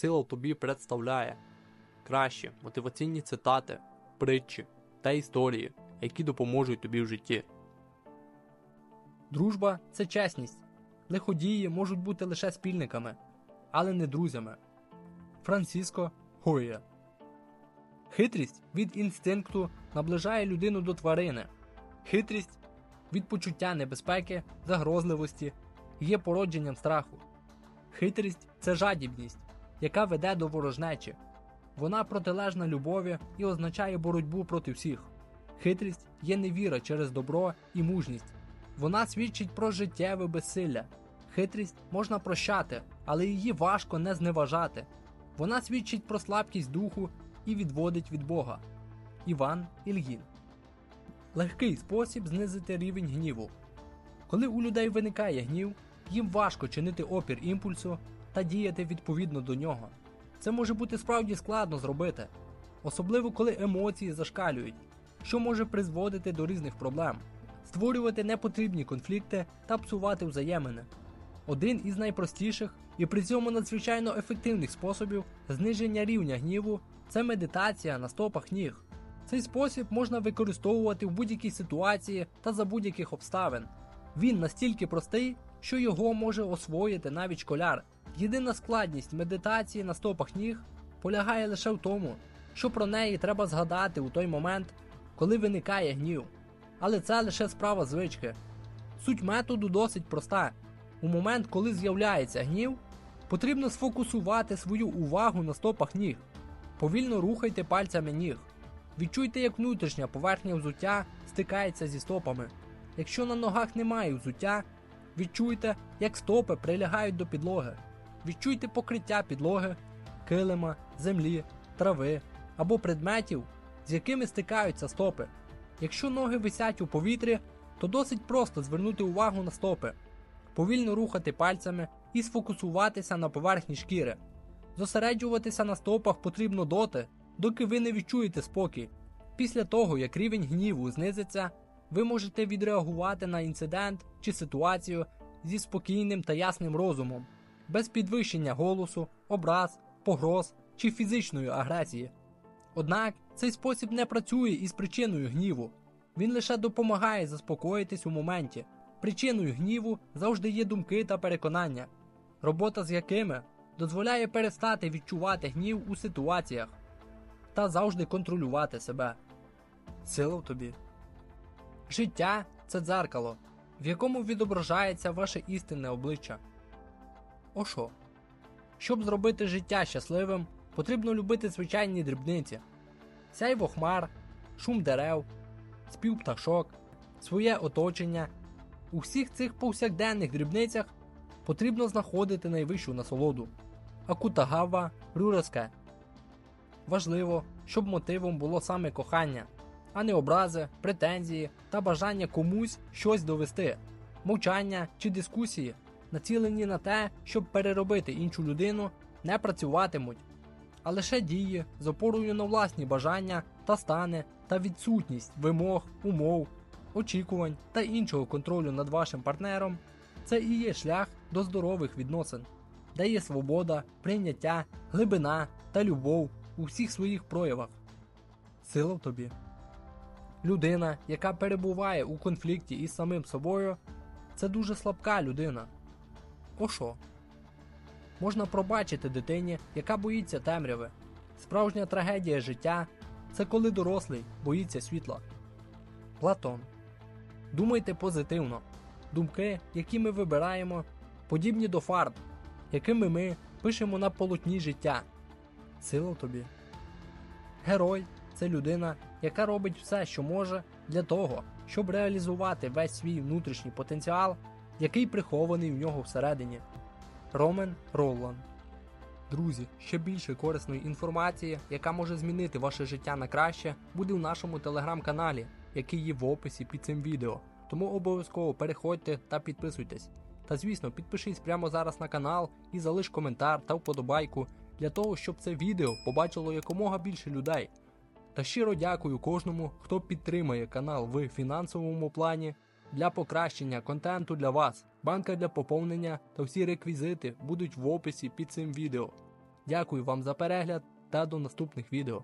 Сила тобі представляє кращі мотиваційні цитати, притчі та історії, які допоможуть тобі в житті. Дружба це чесність. Лиходії можуть бути лише спільниками, але не друзями. Франциско Гойя Хитрість від інстинкту наближає людину до тварини. Хитрість від почуття небезпеки, загрозливості є породженням страху. Хитрість це жадібність, яка веде до ворожнечі. Вона протилежна любові і означає боротьбу проти всіх. Хитрість є невіра через добро і мужність. Вона свідчить про життєве безсилля. Хитрість можна прощати, але її важко не зневажати. Вона свідчить про слабкість духу і відводить від Бога. Іван Ільїн Легкий спосіб знизити рівень гніву. Коли у людей виникає гнів, їм важко чинити опір імпульсу та діяти відповідно до нього. Це може бути справді складно зробити, особливо коли емоції зашкалюють, що може призводити до різних проблем, створювати непотрібні конфлікти та псувати взаємини. Один із найпростіших і при цьому надзвичайно ефективних способів зниження рівня гніву це медитація на стопах ніг. Цей спосіб можна використовувати в будь-якій ситуації та за будь-яких обставин. Він настільки простий, що його може освоїти навіть школяр. Єдина складність медитації на стопах ніг полягає лише в тому, що про неї треба згадати у той момент, коли виникає гнів. Але це лише справа звички. Суть методу досить проста. У момент, коли з'являється гнів, потрібно сфокусувати свою увагу на стопах ніг. Повільно рухайте пальцями ніг. Відчуйте, як внутрішня поверхня взуття стикається зі стопами. Якщо на ногах немає взуття, відчуйте, як стопи прилягають до підлоги. Відчуйте покриття підлоги, килима, землі, трави або предметів, з якими стикаються стопи. Якщо ноги висять у повітрі, то досить просто звернути увагу на стопи, повільно рухати пальцями і сфокусуватися на поверхні шкіри. Зосереджуватися на стопах потрібно доти, доки ви не відчуєте спокій. Після того, як рівень гніву знизиться, ви можете відреагувати на інцидент чи ситуацію зі спокійним та ясним розумом, без підвищення голосу, образ, погроз чи фізичної агресії. Однак цей спосіб не працює із причиною гніву, він лише допомагає заспокоїтись у моменті. Причиною гніву завжди є думки та переконання, робота з якими дозволяє перестати відчувати гнів у ситуаціях та завжди контролювати себе. Сила в тобі. Життя це дзеркало, в якому відображається ваше істинне обличчя. Ошо. Щоб зробити життя щасливим, потрібно любити звичайні дрібниці, сяйво хмар, шум дерев, спів пташок, своє оточення. У всіх цих повсякденних дрібницях потрібно знаходити найвищу насолоду. Акутагава Рюраске. Важливо, щоб мотивом було саме кохання, а не образи, претензії та бажання комусь щось довести, мовчання чи дискусії, націлені на те, щоб переробити іншу людину, не працюватимуть, а лише дії з опорою на власні бажання та стани та відсутність вимог, умов, очікувань та іншого контролю над вашим партнером це і є шлях до здорових відносин, де є свобода, прийняття, глибина та любов у всіх своїх проявах. Сила в тобі. Людина, яка перебуває у конфлікті із самим собою, це дуже слабка людина. Ошо? Можна пробачити дитині, яка боїться темряви. Справжня трагедія життя це коли дорослий боїться світла. Платон. Думайте позитивно. Думки, які ми вибираємо, подібні до фарб, якими ми пишемо на полотні життя. Сила тобі. Герой це людина, яка робить все, що може, для того, щоб реалізувати весь свій внутрішній потенціал, який прихований в нього всередині. Ромен Роллан. Друзі, ще більше корисної інформації, яка може змінити ваше життя на краще, буде в нашому телеграм-каналі, який є в описі під цим відео. Тому обов'язково переходьте та підписуйтесь. Та звісно, підпишись прямо зараз на канал і залиш коментар та вподобайку для того, щоб це відео побачило якомога більше людей. Та щиро дякую кожному, хто підтримує канал в фінансовому плані для покращення контенту для вас. Банка для поповнення та всі реквізити будуть в описі під цим відео. Дякую вам за перегляд та до наступних відео.